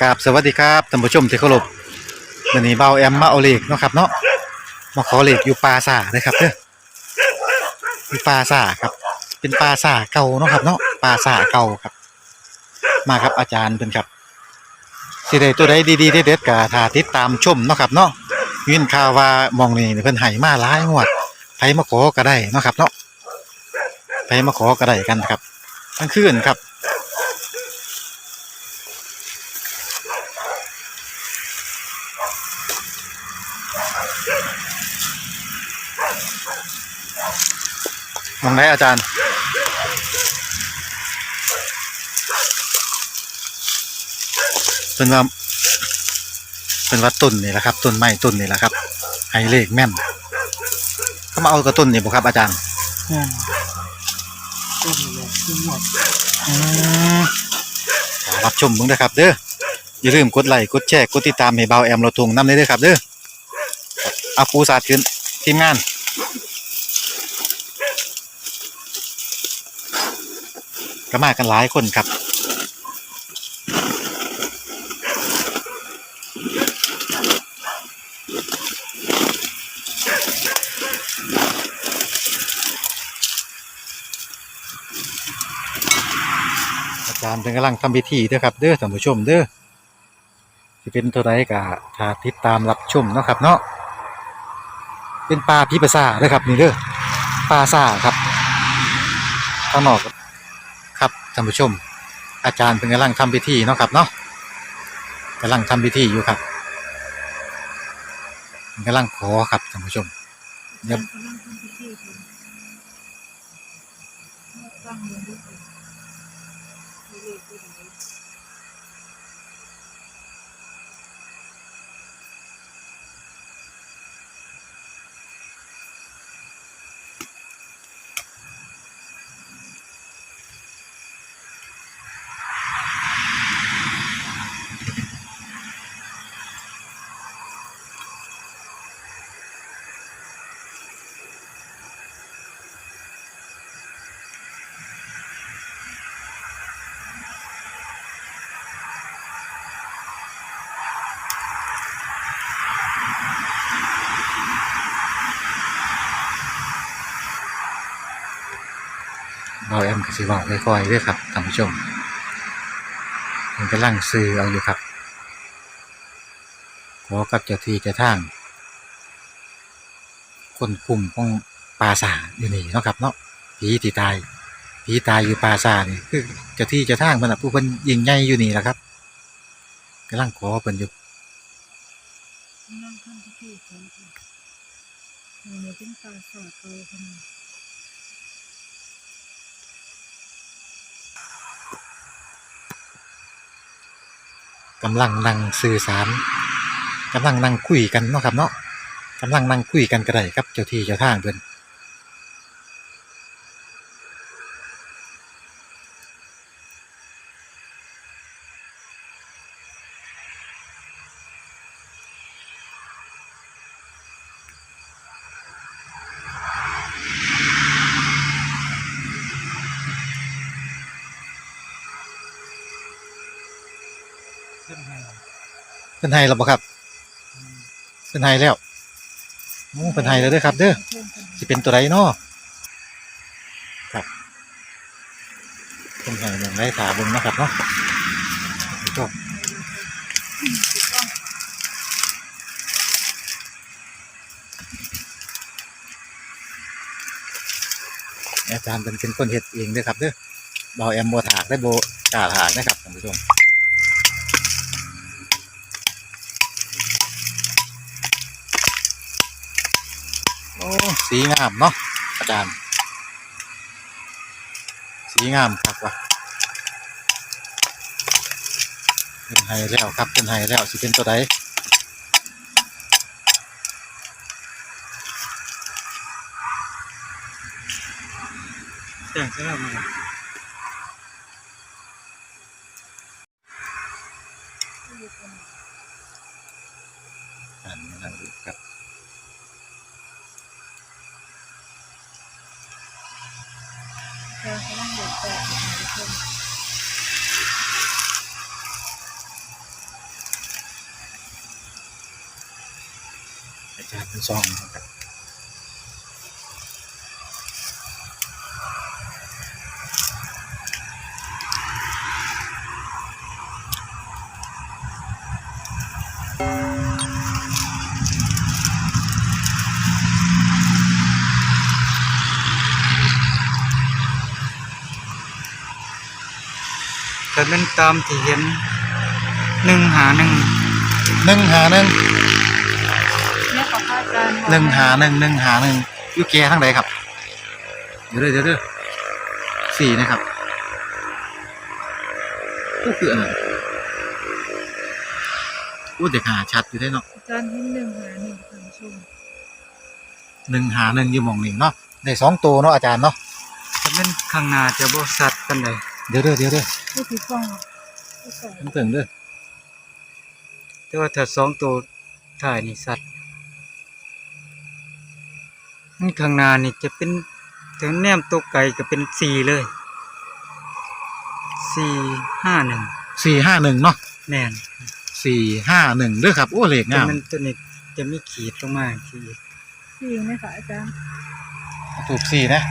กราบสวัสดีครับท่านผู้ชมที่เคารพวันนี้เบาแอมมาเอาเลขเนาะครับเนาะมาขอเลขอยู่ปราสานะครับเด้ออยู่ปราสาครับ เป็นปราสาเก่าเนาะครับเนาะปราสาเก่าครับ มาครับอาจารย์เป็นครับสิได้ตัวใดดีๆเด็ดๆก็ถ้าติดตามชมเนาะครับเนาะยินข่าวว่ามองนี่เพิ่นให้มาหลายงวดไผมาขอก็ได้เนาะครับเนาะไผมาขอก็ได้กันครับทั้งคืนครับ มองไหนอาจารย์ เป็นว่าเป็นว่าต้นนี่แหละครับต้นไม้ต้นนี่แหละครับให้เลขแม่นเขามาเอากระต้นนี่บ่ครับอาจารย์อืมต้นเลยขึ้นหมดอืมขอรับชมมึงด้วยครับ เด้ออย่าลืมกดไลค์กดแชร์กดติดตามให้เบาแอมเราทงนำเลยเด้อครับเด้อเอาปูสาดขึ้นทีมงาน ก็มากันหลายคนครับอาจารย์เป็นกำลังทำพิธีเด้อครับเด้อท่านผู้ชมเด้อสิเป็นเท่าไรก็ถ้าติดตามรับชมเนาะครับเนาะเป็นปลาพิปซาเด้อครับนี่เด้อปลาซ่าครับข้างนอก ท่านผู้ชม อาจารย์เป็นกำลังทำพิธีเนาะครับเนาะกำลังทำพิธีอยู่ครับกำลังขอครับท่านผู้ชมเดี๋ยว ตั้งเงินกันมีเลขด้วยไหนเราแอมกสิเว่าค่อยๆด้อครับท่านผู้ชมมันกำลังซื้อเอาอยู่ครับ ขอกับเจ้าที่เจ้าทาง คนกลุ่มของปราสาอยู่นี่เนาะครับเนาะผีที่ตายผีตายอยู่ปราสานี่คือเจ้าที่เจ้าทางมันน่ะผู้เพิ่นยิงใหญ่อยู่นี่แหละครับกำลังขอเพิ่นอยู่นั่งทำพิธีกันค่ะมีเนี่ยเป็นปลาสาเก่าขนาด กำลังนั่งสื่อสารกำลังนั่งคุยกันเนาะครับเนาะกำลังนั่งคุยกันก็ได้ครับเจ้าที่เจ้าทางเพิ่นขึ้น เพิ่นให้แล้วบ่ครับเพิ่นให้แล้วเพิ่นให้แล้วเด้อครับเด้อสิเป็นตัวใดเนาะครับเพิ่นให้หนึ่งได้ถาบิ่งนะครับเนาะชอบอาจารย์เป็นเป็นคนเฮ็ดเองด้อครับเด้อบ่แอมบ่ถากได้โบกาถากนะครับท่านผู้ชม โอ้ สีงามเนาะอาจารย์ สีงามครับว่ะเป็นไฮแล้วครับเป็นไฮแล้วสิเป็นตัวใดแต่งใช่ไหมอ่ เธอเขานั่งเด็กแปดทุกคนอาจารย์เป็นซองครับ แต่เป็นตามที่เห็นหนึ่งหาหนึ่งหนึ่งหาหนึ่งเนี่ยของพระอาจารย์หนึ่งหาหนึ่งหนึ่งหาหนึ่งอยู่แก่ทั้งใดครับ เดี๋ยวเด้อเดี๋ยวเด้อสี่นะครับก็คืออันนั้นอู้เด็กหาชัดอยู่ได้เนาะอาจารย์ที่หนึ่งหาหนึ่งท่านผู้ชมหนึ่งหาหนึ่งอยู่หมองนี่เนาะได้สองตัวเนาะอาจารย์เนาะแต่เป็นข้างหน้าจะบ่สัตว์กันใดเดี๋ยวเด้อเดี๋ยวเด้อ ผู้ถือกล้องผู้สอนต้องเติงเด้อแต่ว่าถ้าสองตัวถ่ายนี่สัตว์นี่ข้างหน้านี่จะเป็นถึงแนมตัวไก่ก็เป็นสี่เลยสี่ห้าหนึ่งสี่ห้าหนึ่งเนาะแม่นสี่ห้าหนึ่งเด้อครับโอ้เลขแต่งามมันตัวนี้จะมีขีดลงมาขีดที่ไหมคะอาจารย์ ถูกสี่นะ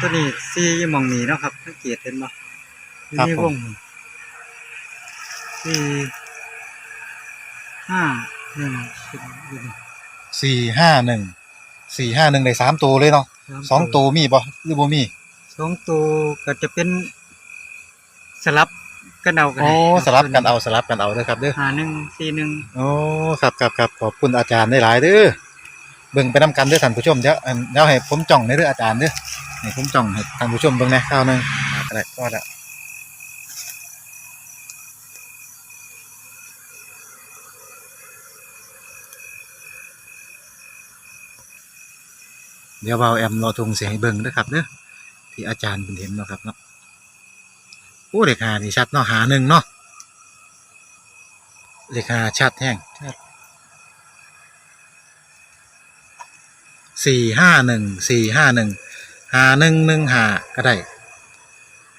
ตัวนี้สี่อยี่หมองนี้เนาะครับสังเกตเห็นบ่มีวงสี่ห้าหนึ่งสี่อยู่นี่สี่ห้าหนึ่งสี่ห้าหนึ่งได้สามตัวเลยเนาะามสองตัวมีบ่หรือบ่มีสองตัวก็จะเป็นสลับกันเอากันโอ้สลับกันเอาสลับกันเอาเด้อครับเด้อหาหนึ่งสี่หนึ่งโอ้ครับครับครับขอบคุณอาจารย์ได้หลายๆเด้อเบิ่งไปนํกันเด้อท่านผู้ชมเดี๋ยวอันเดี๋ยวให้ผมจ้องในเด้ออาจารย์เด้อ ให้ผมจ้องให้ท่านผู้ชมเบิ่งแหน่คราวหนึงอ่าก็ได้ก็แล้วเดี๋ยวเบาแอมรอทงเสียงให้เบิ่งเด้อครับเด้อที่อาจารย์เพิ่นเห็นเนาะครับเนาะโอ้เลขหานี่ชัดเนาะหาหนึ่งเนาะเลขหาชัดแห้งสี่ห้าหนึ่งสี่ห้าหนึ่ง หาหนึ่งหนึ่งหาก็ได้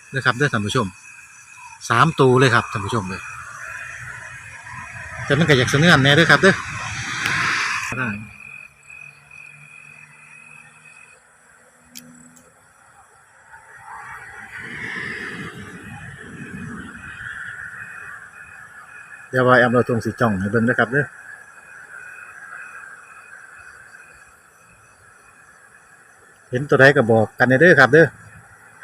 เด้อครับด้อท่านผู้ชมสามตัวเลยครับท่านผู้ชมเลยแต่มันก็อยากเสนอแน่ด้อครับเด้อได้เดี๋ยวว่าแอมเราทงสีจ่องให้เบิ่งนะครับเด้อ เห็นตัวใดก็บอกกันในเด้อครับ เด้อ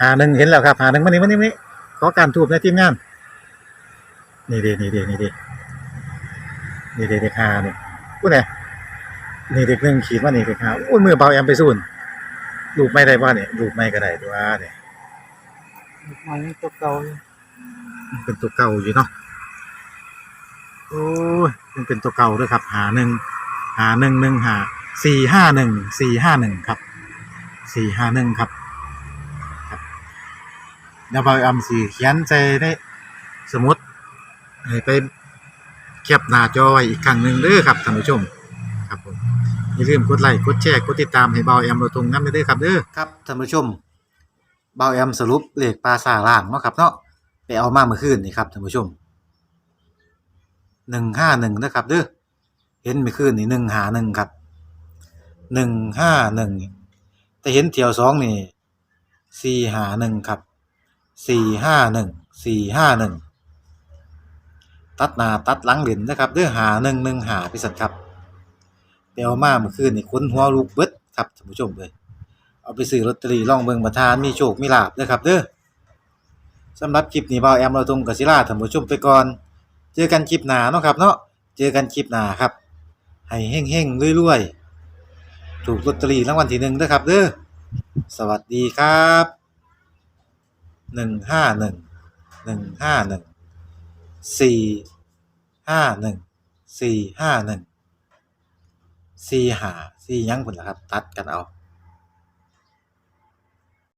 หาหนึ่งเห็นแล้วครับหาหนึ่งมานี่มานี่มานี่ขอการทูบในทีมงานนี่เด้นี่เด้นี่เด้นี่เด้เด็กหานี่อู้เนี่ยนี่เด็กหนึ่งขีดมานี่เด็กหาอู้มือเบาแอมไปสูนรูปไม่ได้ว่าเนี่ยรูปไม่ก็ได้ตัวเนี่ยมันยังตัวเก่าอยู่มันเป็นตัวเก่าอยู่เนาะโอ้ยมันเป็นตัวเก่าด้วยครับ หาหนึ่งหาหนึ่งหนึ่งหาสี่ห้าหนึ่งสี่ห้าหนึ่งครับ สี่ห้าหนึ่งครับบเดี๋ยวบางอำสีเขียนใจได้สมุดให้ไปแคปหน้าจอไว้อีกครั้งหนึ่งเด้อครับท่านผู้ชมครับผมอย่าลืมกดไลค์กดแชร์กดติดตามให้เบาแอมเราตรงนั้นเด้อครับเด้อครับท่านผู้ชมเบาแอมสรุปเลขปลาสาล่างเนาะครับเนาะไปเอามาเมื่อคืนนี่ครับท่านผู้ชมหนึ่งห้าหนึ่งนะครับเด้อเห็นไม่คืนนี่หนึ่งหาหนึ่งครับหนึ่งห้าหนึ่ง แต่เห็นเที่ยวสองนี่สี่หาหนึ่งครับสี่ห้าหนึ่งสี่ห้าหนึ่งตัดหน้าตัดหลังเหรียญนะครับด้อหาหนึ่งหนึ่งหาพิสันครับไปเอามาเมื่อคืนนี่ค้นหัวลูกเบิดครับท่านผู้ชมเลยเอาไปซื้อลอตเตอรี่ล่องเบิงประทานมีโชคมีลาบเด้อครับเด้อสำหรับคลิปนี้บ่าวแอมเราตรงกับศิลาท่านผู้ชมไปก่อน เจอกันคลิปหน้าเนาะครับเนาะเจอกันคลิปหน้าครับ ให้เฮ่งๆรวยๆ ถูกลอตเตอรี่รางวัลที่หนึ่งด้วยครับเด้อสวัสดีครับหนึ่งห้าหนึ่งหนึ่งห้าหนึ่งสี่ห้าหนึ่งสี่ห้าหนึ่งสี่หาสี่ยังผลละครับ ตัดกันเอา